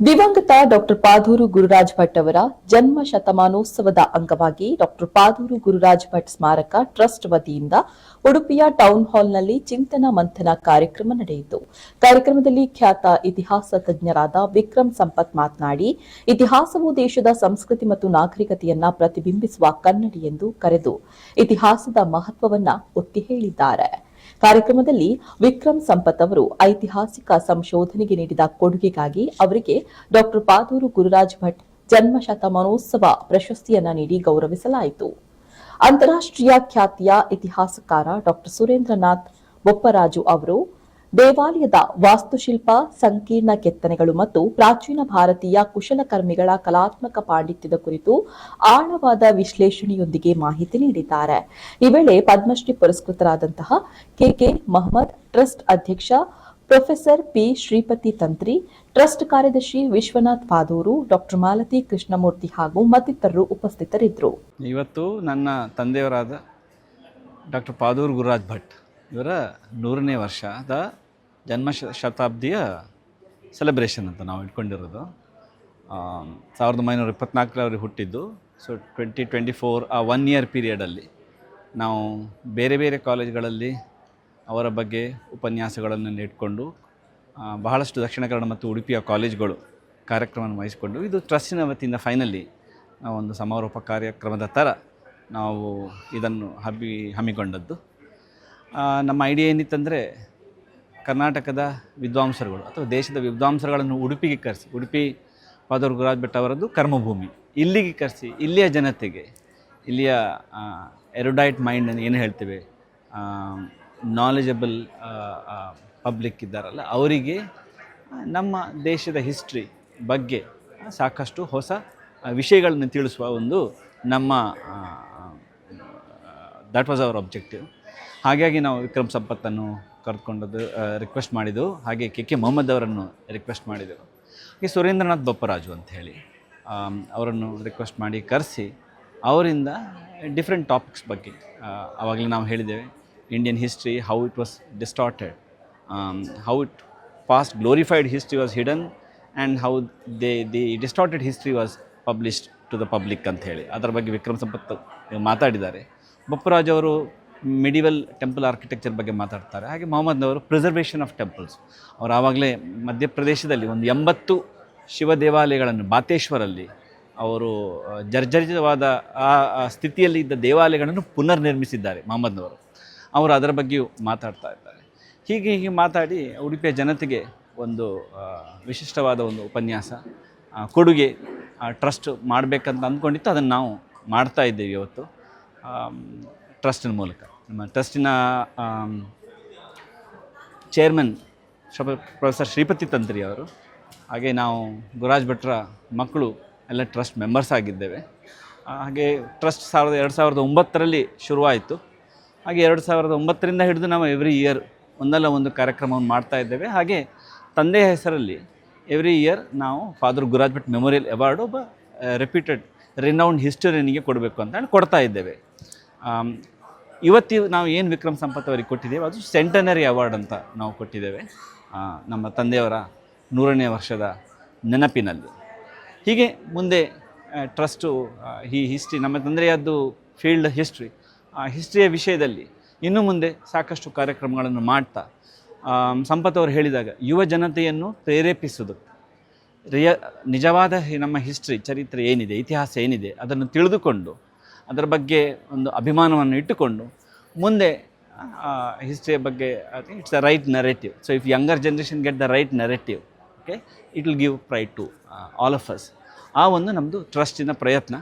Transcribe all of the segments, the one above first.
ದಿವಂಗತ ಡಾಕ್ಟರ್ ಪಾದೂರು ಗುರುರಾಜ್ ಭಟ್ ಅವರ ಜನ್ಮ ಶತಮಾನೋತ್ಸವದ ಅಂಗವಾಗಿ ಡಾಕ್ಟರ್ ಪಾದೂರು ಗುರುರಾಜ್ ಭಟ್ ಸ್ಮಾರಕ ಟ್ರಸ್ಟ್ ವತಿಯಿಂದ ಉಡುಪಿಯ ಟೌನ್ ಹಾಲ್ನಲ್ಲಿ ಚಿಂತನ ಮಂಥನ ಕಾರ್ಯಕ್ರಮ ನಡೆಯಿತು. ಕಾರ್ಯಕ್ರಮದಲ್ಲಿ ಖ್ಯಾತ ಇತಿಹಾಸ ತಜ್ಞರಾದ ವಿಕ್ರಮ್ ಸಂಪತ್ ಮಾತನಾಡಿ, ಇತಿಹಾಸವು ದೇಶದ ಸಂಸ್ಕೃತಿ ಮತ್ತು ನಾಗರಿಕತೆಯನ್ನ ಪ್ರತಿಬಿಂಬಿಸುವ ಕನ್ನಡಿ ಎಂದು ಕರೆದು ಇತಿಹಾಸದ ಮಹತ್ವವನ್ನು ಒತ್ತಿ ಹೇಳಿದ್ದಾರೆ. ಕಾರ್ಯಕ್ರಮದಲ್ಲಿ ವಿಕ್ರಮ್ ಸಂಪತ್ ಅವರು ಐತಿಹಾಸಿಕ ಸಂಶೋಧನೆಗೆ ನೀಡಿದ ಕೊಡುಗೆಗಾಗಿ ಅವರಿಗೆ ಡಾಕ್ಟರ್ ಪಾದೂರು ಗುರುರಾಜ್ ಭಟ್ ಜನ್ಮಶತಮಾನೋತ್ಸವ ಪ್ರಶಸ್ತಿಯನ್ನು ನೀಡಿ ಗೌರವಿಸಲಾಯಿತು. ಅಂತಾರಾಷ್ಟ್ರೀಯ ಖ್ಯಾತಿಯ ಇತಿಹಾಸಕಾರ ಡಾಕ್ಟರ್ ಸುರೇಂದ್ರನಾಥ್ ಬೊಪ್ಪರಾಜು ಅವರು ದೇವಾಲಯದ ವಾಸ್ತುಶಿಲ್ಪ, ಸಂಕೀರ್ಣ ಕೆತ್ತನೆಗಳು ಮತ್ತು ಪ್ರಾಚೀನ ಭಾರತೀಯ ಕುಶಲಕರ್ಮಿಗಳ ಕಲಾತ್ಮಕ ಪಾಂಡಿತ್ಯದ ಕುರಿತು ಆಳವಾದ ವಿಶ್ಲೇಷಣೆಯೊಂದಿಗೆ ಮಾಹಿತಿ ನೀಡಿದ್ದಾರೆ. ಈ ವೇಳೆ ಪದ್ಮಶ್ರೀ ಪುರಸ್ಕೃತರಾದಂತಹ ಕೆಕೆ ಮಹಮ್ಮದ್, ಟ್ರಸ್ಟ್ ಅಧ್ಯಕ್ಷ professor P. Shripathi Tantri, trust ಕಾರ್ಯದರ್ಶಿ ವಿಶ್ವನಾಥ್ ಪಾದೂರು, ಡಾಕ್ಟರ್ ಮಾಲತಿ ಕೃಷ್ಣಮೂರ್ತಿ ಹಾಗೂ ಮತ್ತಿತರರು ಉಪಸ್ಥಿತರಿದ್ದರು. ಇವತ್ತು ನನ್ನ ತಂದೆಯವರಾದ ಡಾಕ್ಟರ್ ಪಾದೂರ್ ಗುರುರಾಜ್ ಭಟ್ ಇವರ ನೂರನೇ ವರ್ಷದ ಜನ್ಮ ಶತಾಬ್ದಿಯ ಸೆಲೆಬ್ರೇಷನ್ ಅಂತ ನಾವು ಇಟ್ಕೊಂಡಿರೋದು. ಸಾವಿರದ ಒಂಬೈನೂರ ಇಪ್ಪತ್ನಾಲ್ಕರಲ್ಲಿ ಅವ್ರಿಗೆ ಹುಟ್ಟಿದ್ದು. So twenty twenty four uh one year ಪೀರಿಯಡಲ್ಲಿ ನಾವು ಬೇರೆ ಬೇರೆ ಕಾಲೇಜ್ಗಳಲ್ಲಿ ಅವರ ಬಗ್ಗೆ ಉಪನ್ಯಾಸಗಳನ್ನು ಇಟ್ಕೊಂಡು ಬಹಳಷ್ಟು ದಕ್ಷಿಣ ಕನ್ನಡ ಮತ್ತು ಉಡುಪಿಯ ಕಾಲೇಜ್ಗಳು ಕಾರ್ಯಕ್ರಮವನ್ನು ವಹಿಸಿಕೊಂಡು, ಇದು ಟ್ರಸ್ಟಿನ ವತಿಯಿಂದ ಫೈನಲಿ ನಾವು ಒಂದು ಸಮಾರೋಪ ಕಾರ್ಯಕ್ರಮದ ಥರ ನಾವು ಇದನ್ನು ಹಬ್ಬಿ ಹಮ್ಮಿಕೊಂಡದ್ದು. ನಮ್ಮ ಐಡಿಯಾ ಏನಿತ್ತಂದರೆ ಕರ್ನಾಟಕದ ವಿದ್ವಾಂಸರುಗಳು ಅಥವಾ ದೇಶದ ವಿದ್ವಾಂಸರುಗಳನ್ನು ಉಡುಪಿಗೆ ಕರೆಸಿ, ಉಡುಪಿ ಪಾದೂರು ಗುರುರಾಜ್ ಭಟ್ ಅವರದ್ದು ಕರ್ಮಭೂಮಿ. ಇಲ್ಲಿಗೆ ಕರೆಸಿ, ಇಲ್ಲಿಯ ಜನತೆಗೆ, ಇಲ್ಲಿಯ ಎರುಡೈಟ್ ಮೈಂಡ್ ಏನು ಹೇಳ್ತೇವೆ? ನಾಲೆಜಬಲ್ ಪಬ್ಲಿಕ್ ಇದ್ದಾರಲ್ಲ, ಅವರಿಗೆ ನಮ್ಮ ದೇಶದ ಹಿಸ್ಟ್ರಿ ಬಗ್ಗೆ ಸಾಕಷ್ಟು ಹೊಸ ವಿಷಯಗಳನ್ನು ತಿಳಿಸುವ ಒಂದು ನಮ್ಮ ದಟ್ ವಾಸ್ ಅವರ್ ಆಬ್ಜೆಕ್ಟಿವ್ ಹಾಗಾಗಿ ನಾವು ವಿಕ್ರಮ್ ಸಂಪತ್ತನ್ನು ಕರೆದುಕೊಂಡದ್ದು ರಿಕ್ವೆಸ್ಟ್ ಮಾಡಿದ್ದು. ಹಾಗೆ ಕೆ ಕೆ ಮೊಹಮ್ಮದ್ ಅವರನ್ನು ರಿಕ್ವೆಸ್ಟ್ ಮಾಡಿದರು ಈ ಸುರೇಂದ್ರನಾಥ್ ಬಪ್ಪರಾಜು ಅಂತ ಅವರನ್ನು ರಿಕ್ವೆಸ್ಟ್ ಮಾಡಿ ಕರೆಸಿ, ಅವರಿಂದ ಡಿಫ್ರೆಂಟ್ ಟಾಪಿಕ್ಸ್ ಬಗ್ಗೆ ಆವಾಗಲೇ ನಾವು ಹೇಳಿದ್ದೇವೆ. Indian history how it was distorted how it past glorified history was hidden and how they the distorted history was published to the public ಅಂತ ಹೇಳಿ. ಅದರ ಬಗ್ಗೆ ವಿಕ್ರಮ್ ಸಂಪತ್ ಮಾತಾಡಿದ್ದಾರೆ. ಬಪ್ಪರಾಜ್ ಅವರು ಮಿಡಿವಲ್ ಟೆಂಪಲ್ ಆರ್ಕಿಟೆಕ್ಚರ್ ಬಗ್ಗೆ ಮಾತಾಡ್ತಾರೆ. ಹಾಗೆ ಮೊಹಮ್ಮದ್ನವರು ಪ್ರಿಸರ್ವೇಷನ್ ಆಫ್ ಟೆಂಪಲ್ಸ್. ಅವರು ಆವಾಗಲೇ ಮಧ್ಯಪ್ರದೇಶದಲ್ಲಿ ಒಂದು ಎಂಬತ್ತು ಶಿವ ದೇವಾಲಯಗಳನ್ನು ಬಾತೇಶ್ವರಲ್ಲಿ ಅವರು ಜರ್ಜರಿತವಾದ ಆ ಸ್ಥಿತಿಯಲ್ಲಿ ಇದ್ದ ದೇವಾಲಯಗಳನ್ನು ಪುನರ್ ನಿರ್ಮಿಸಿದ್ದಾರೆ ಮೊಹಮ್ಮದ್ನವರು. ಅವರು ಅದರ ಬಗ್ಗೆಯೂ ಮಾತಾಡ್ತಾ ಇದ್ದಾರೆ. ಹೀಗೆ ಹೀಗೆ ಮಾತಾಡಿ ಉಡುಪಿಯ ಜನತೆಗೆ ಒಂದು ವಿಶಿಷ್ಟವಾದ ಒಂದು ಉಪನ್ಯಾಸ ಕೊಡುಗೆ ಟ್ರಸ್ಟ್ ಮಾಡಬೇಕಂತ ಅಂದ್ಕೊಂಡಿತ್ತು. ಅದನ್ನು ನಾವು ಮಾಡ್ತಾ ಇದ್ದೇವೆ ಇವತ್ತು. ಟ್ರಸ್ಟಿನ ಮೂಲಕ. ನಮ್ಮ ಟ್ರಸ್ಟಿನ ಚೇರ್ಮನ್ ಪ್ರೊಫೆಸರ್ ಶ್ರೀಪತಿ ತಂತ್ರಿ ಅವರು, ಹಾಗೆ ನಾವು ಗುರಾಜ್ ಭಟ್ರ ಮಕ್ಕಳು ಎಲ್ಲ ಟ್ರಸ್ಟ್ ಮೆಂಬರ್ಸ್ ಆಗಿದ್ದೇವೆ. ಹಾಗೆ ಟ್ರಸ್ಟ್ ಸಾವಿರದ, ಎರಡು ಸಾವಿರದ ಒಂಬತ್ತರಲ್ಲಿ ಶುರುವಾಯಿತು. ಹಾಗೆ ಎರಡು ಸಾವಿರದ ಒಂಬತ್ತರಿಂದ ಹಿಡಿದು ನಾವು ಎವ್ರಿ ಇಯರ್ ಒಂದಲ್ಲ ಒಂದು ಕಾರ್ಯಕ್ರಮವನ್ನು ಮಾಡ್ತಾ ಇದ್ದೇವೆ. ಹಾಗೆ ತಂದೆಯ ಹೆಸರಲ್ಲಿ ಎವ್ರಿ ಇಯರ್ ನಾವು father Gururaj Bhat memorial award ಒಬ್ಬ ರೆಪ್ಯೂಟೆಡ್ ರಿನೌಂಡ್ ಹಿಸ್ಟೋರಿಯನಿಗೆ ಕೊಡಬೇಕು ಅಂತ ಹೇಳಿ ಕೊಡ್ತಾ ಇದ್ದೇವೆ. ಇವತ್ತಿ ನಾವು ಏನು ವಿಕ್ರಮ್ ಸಂಪತ್ ಅವರಿಗೆ ಕೊಟ್ಟಿದ್ದೇವೆ, ಅದು ಸೆಂಟನರಿ ಅವಾರ್ಡ್ ಅಂತ ನಾವು ಕೊಟ್ಟಿದ್ದೇವೆ. ನಮ್ಮ ತಂದೆಯವರ ನೂರನೇ ವರ್ಷದ ನೆನಪಿನಲ್ಲಿ. ಹೀಗೆ ಮುಂದೆ ಟ್ರಸ್ಟು ಈ ಹಿಸ್ಟ್ರಿ ನಮ್ಮ ತಂದೆಯದ್ದು ಫೀಲ್ಡ್ ಹಿಸ್ಟ್ರಿ ಆ ಹಿಸ್ಟ್ರಿಯ ವಿಷಯದಲ್ಲಿ ಇನ್ನು ಮುಂದೆ ಸಾಕಷ್ಟು ಕಾರ್ಯಕ್ರಮಗಳನ್ನು ಮಾಡ್ತಾ ಸಂಪತ್ ಅವರು ಹೇಳಿದಾಗ, ಯುವ ಜನತೆಯನ್ನು ಪ್ರೇರೇಪಿಸುವುದು. ರಿಯ, ನಿಜವಾದ ನಮ್ಮ ಹಿಸ್ಟ್ರಿ ಚರಿತ್ರೆ ಏನಿದೆ, ಇತಿಹಾಸ ಏನಿದೆ, ಅದನ್ನು ತಿಳಿದುಕೊಂಡು ಅದರ ಬಗ್ಗೆ ಒಂದು ಅಭಿಮಾನವನ್ನು ಇಟ್ಟುಕೊಂಡು ಮುಂದೆ ಹಿಸ್ಟ್ರಿಯ ಬಗ್ಗೆ it's the right narrative so if younger generation get the right narrative okay it will give pride to all of us uh ಒಂದು ನಮ್ಮದು ಟ್ರಸ್ಟಿನ ಪ್ರಯತ್ನ.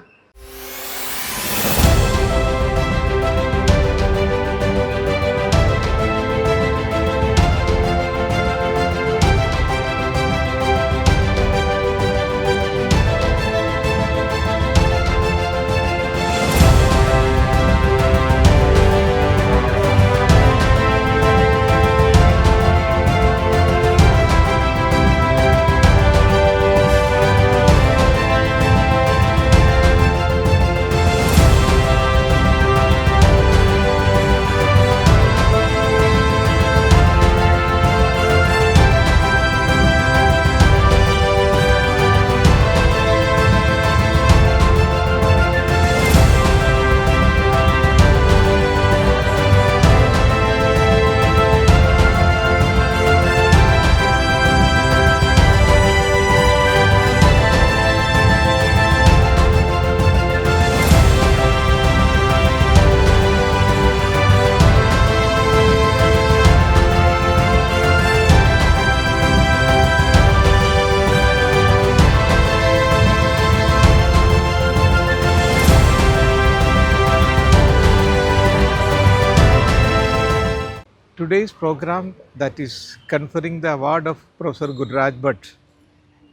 Today's program that is conferring the award of Professor Gurraj Bhatt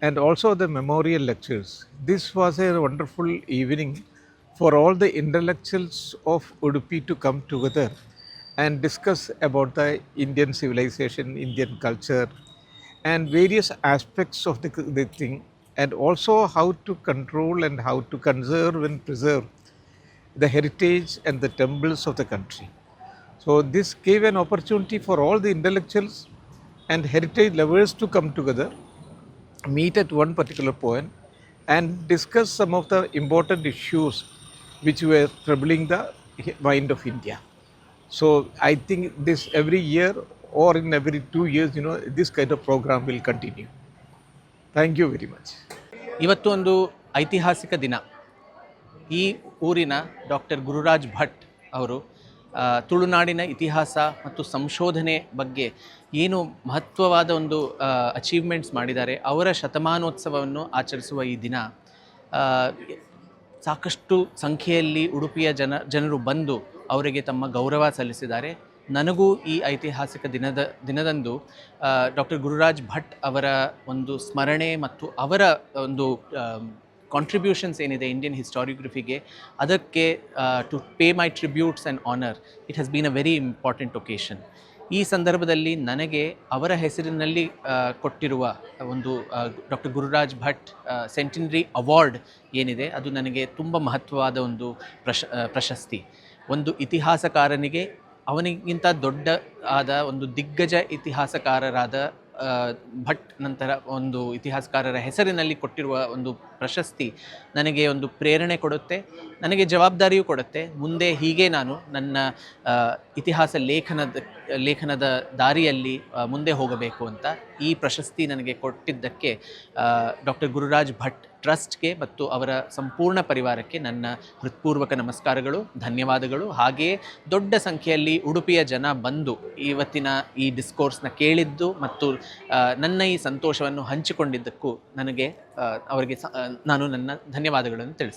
and also the memorial lectures. This was a wonderful evening for all the intellectuals of Udupi to come together and discuss about the Indian civilization, Indian culture, and various aspects of the, the thing, and also how to control and how to conserve and preserve the heritage and the temples of the country. So, this gave an opportunity for all the intellectuals and heritage lovers to come together, meet at one particular point, and discuss some of the important issues which were troubling the mind of India. So, I think this every year or in every two years, you know, this kind of program will continue. Thank you very much. ಇವತ್ತು ಒಂದು ಐತಿಹಾಸಿಕ ದಿನ ಈ ಊರಿನ doctor Gururaj Bhat ಅವರು ತುಳುನಾಡಿನ ಇತಿಹಾಸ ಮತ್ತು ಸಂಶೋಧನೆ ಬಗ್ಗೆ ಏನು ಮಹತ್ವವಾದ ಒಂದು ಅಚೀವ್ಮೆಂಟ್ಸ್ ಮಾಡಿದ್ದಾರೆ, ಅವರ ಶತಮಾನೋತ್ಸವವನ್ನು ಆಚರಿಸುವ ಈ ದಿನ ಸಾಕಷ್ಟು ಸಂಖ್ಯೆಯಲ್ಲಿ ಉಡುಪಿಯ ಜನ, ಜನರು ಬಂದು ಅವರಿಗೆ ತಮ್ಮ ಗೌರವ ಸಲ್ಲಿಸಿದ್ದಾರೆ. ನನಗೂ ಈ ಐತಿಹಾಸಿಕ ದಿನದ, ದಿನದಂದು ಡಾಕ್ಟರ್ ಗುರುರಾಜ್ ಭಟ್ ಅವರ ಒಂದು ಸ್ಮರಣೆ ಮತ್ತು ಅವರ ಒಂದು ಕಾಂಟ್ರಿಬ್ಯೂಷನ್ಸ್ ಏನಿದೆ ಇಂಡಿಯನ್ ಹಿಸ್ಟಾರಿಯೋಗ್ರಫಿಗೆ ಅದಕ್ಕೆ to pay my tributes and honour it has been a very important occasion ಈ ಸಂದರ್ಭದಲ್ಲಿ ನನಗೆ ಅವರ ಹೆಸರಿನಲ್ಲಿ ಕೊಟ್ಟಿರುವ ಒಂದು doctor Gururaj Bhat centenary award ಏನಿದೆ, ಅದು ನನಗೆ ತುಂಬ ಮಹತ್ವವಾದ ಒಂದು ಪ್ರಶ ಪ್ರಶಸ್ತಿ. ಒಂದು ಇತಿಹಾಸಕಾರನಿಗೆ, ಅವನಿಗಿಂತ ದೊಡ್ಡ ಆದ ಒಂದು ದಿಗ್ಗಜ ಇತಿಹಾಸಕಾರರಾದ ಭಟ್ ನಂತರ ಒಂದು ಇತಿಹಾಸಕಾರರ ಹೆಸರಿನಲ್ಲಿ ಕೊಟ್ಟಿರುವ ಒಂದು ಪ್ರಶಸ್ತಿ ನನಗೆ ಒಂದು ಪ್ರೇರಣೆ ಕೊಡುತ್ತೆ, ನನಗೆ ಜವಾಬ್ದಾರಿಯೂ ಕೊಡುತ್ತೆ. ಮುಂದೆ ಹೀಗೆ ನಾನು ನನ್ನ ಇತಿಹಾಸ ಲೇಖನದ ಲೇಖನದ ದಾರಿಯಲ್ಲಿ ಮುಂದೆ ಹೋಗಬೇಕು ಅಂತ ಈ ಪ್ರಶಸ್ತಿ ನನಗೆ ಕೊಟ್ಟಿದ್ದಕ್ಕೆ ಡಾಕ್ಟರ್ ಗುರುರಾಜ್ ಭಟ್ ಟ್ರಸ್ಟ್ಗೆ ಮತ್ತು ಅವರ ಸಂಪೂರ್ಣ ಪರಿವಾರಕ್ಕೆ ನನ್ನ ಹೃತ್ಪೂರ್ವಕ ನಮಸ್ಕಾರಗಳು, ಧನ್ಯವಾದಗಳು. ಹಾಗೆಯೇ ದೊಡ್ಡ ಸಂಖ್ಯೆಯಲ್ಲಿ ಉಡುಪಿಯ ಜನ ಬಂದು ಇವತ್ತಿನ ಈ ಡಿಸ್ಕೋರ್ಸ್ನ ಕೇಳಿದ್ದು ಮತ್ತು ನನ್ನ ಈ ಸಂತೋಷವನ್ನು ಹಂಚಿಕೊಂಡಿದ್ದಕ್ಕೂ ನನಗೆ ಅವರಿಗೆ ನಾನು ನನ್ನ ಧನ್ಯವಾದಗಳನ್ನು ತಿಳಿಸ್ತೇನೆ.